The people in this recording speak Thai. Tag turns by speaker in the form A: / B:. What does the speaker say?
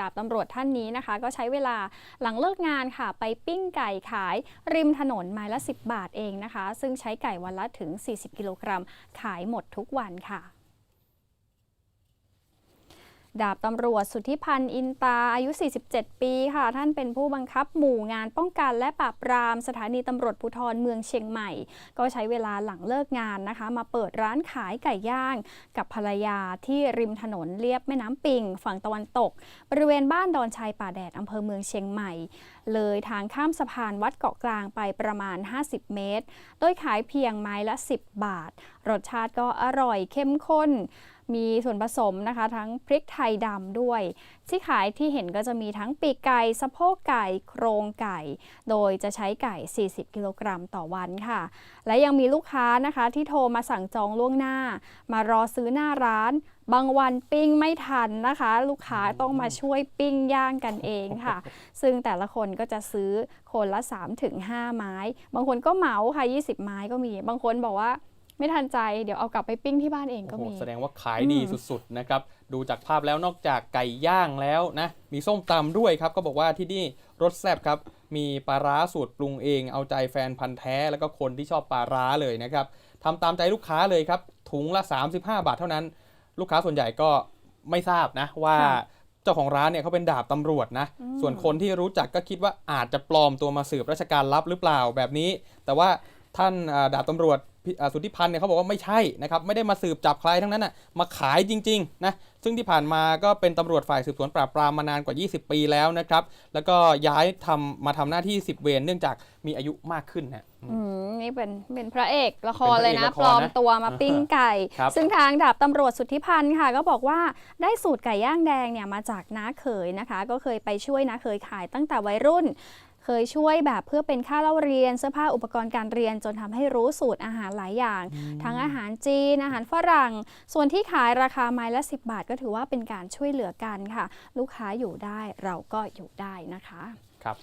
A: ดาบตำรวจท่านนี้นะคะ ก็ใช้เวลาหลังเลิกงานค่ะ ไปปิ้งไก่ขายริมถนนไม้ละ 10 บาทเองนะคะ ซึ่งใช้ไก่วันละถึง 40 กิโลกรัม ขายหมดทุกวันค่ะ ดาบตำรวจสุทธิพันธ์อินตาอายุ 47 ปีค่ะ ท่านเป็นผู้บังคับหมู่งานป้องกันและปราบปรามสถานีตำรวจภูธรเมืองเชียงใหม่ ก็ใช้เวลาหลังเลิกงานนะคะ มาเปิดร้านขายไก่ย่าง กับภรรยาที่ริมถนนเลียบแม่น้ำปิง ฝั่งตะวันตก บริเวณบ้านดอนชัยป่าแดดอำเภอเมืองเชียงใหม่ เลยทางข้ามสะพานวัดเกาะกลางไปประมาณ 50 เมตร โดยขายเพียงไม้ละ 10 บาท รสชาติก็อร่อยเข้มข้น มีส่วนผสมนะคะ ทั้งพริกไทยดำด้วย ที่ขายที่เห็นก็จะมีทั้งปีกไก่สะโพกไก่โครงไก่ โดยจะใช้ไก่ 40 กิโลกรัมต่อวันค่ะ และยังมีลูกค้านะคะที่โทรมาสั่งจองล่วงหน้า มารอซื้อหน้าร้านบางวันปิ้งไม่ทันนะคะ ลูกค้าต้องมาช่วยปิ้งย่างกันเองค่ะ ซึ่งแต่ละคนก็จะซื้อคนละ 3-5 ไม้ บางคนก็เหมาค่ะ 20 ไม้ก็มี บางคนบอกว่า ไม่ทันใจเดี๋ยวเอากลับไปปิ้งที่บ้านเองก็
B: โอ้โห
A: มี
B: แสดงว่าขายดี
A: อืม
B: สุดๆนะครับ ดูจากภาพแล้วนอกจากไก่ย่างแล้วนะ มีส้มตำด้วยครับ ก็บอกว่าที่นี่รสแซ่บครับ มีปลาร้าสูตรปรุงเอง เอาใจแฟนพันธ์แท้ แล้วก็คนที่ชอบปลาร้าเลยนะครับทำตามใจลูกค้าเลยครับ ถุงละ 35 บาทเท่านั้น ลูกค้าส่วนใหญ่ก็ไม่ทราบนะว่า
A: ค่ะ
B: เจ้าของร้านเนี่ยเขาเป็นดาบตำรวจนะ
A: อืม
B: ส่วนคนที่รู้จักก็คิดว่าอาจจะปลอมตัวมาสืบราชการลับหรือเปล่าแบบนี้ แต่ว่าท่านอ่าดาบตำรวจพิอ่า สุทธิพันธ์เนี่ยเขาบอกว่าไม่ใช่นะครับไม่ได้มาสืบจับใครทั้งนั้นน่ะมาขายจริงๆนะซึ่งที่ผ่านมาก็เป็นตำรวจฝ่ายสืบสวนปราบปรามมานานกว่า 20 ปีแล้วนะครับ แล้วก็ย้ายทำมาทำหน้าที่ 10 เวรเนื่องจากมีอายุมากขึ้นนะ
A: อืมนี่เป็นเป็นพระเอกละคร
B: เป็นพ
A: เล
B: ระ
A: ย
B: เอก
A: นะ
B: ละครนะ
A: ปลอมตัวมาปิ้งไก่
B: ครับ
A: ซึ่งทางดาบตำรวจสุทธิพันธ์ค่ะ ก็บอกว่าได้สูตรไก่ย่างแดงเนี่ยมาจากน้าเขยนะคะ ก็เคยไปช่วยน้าเขยขายตั้งแต่วัยรุ่น เคยช่วยแบบเพื่อเป็นค่าเล่าเรียนเสื้อผ้าอุปกรณ์การเรียนจนทำให้รู้สูตรอาหารหลายอย่าง ทั้งอาหารจีนอาหารฝรั่ง ส่วนที่ขายราคาไม้ละ 10 บาท ก็ถือว่าเป็นการช่วยเหลือกันค่ะ ลูกค้าอยู่ได้เราก็อยู่ได้นะคะ
B: ครับ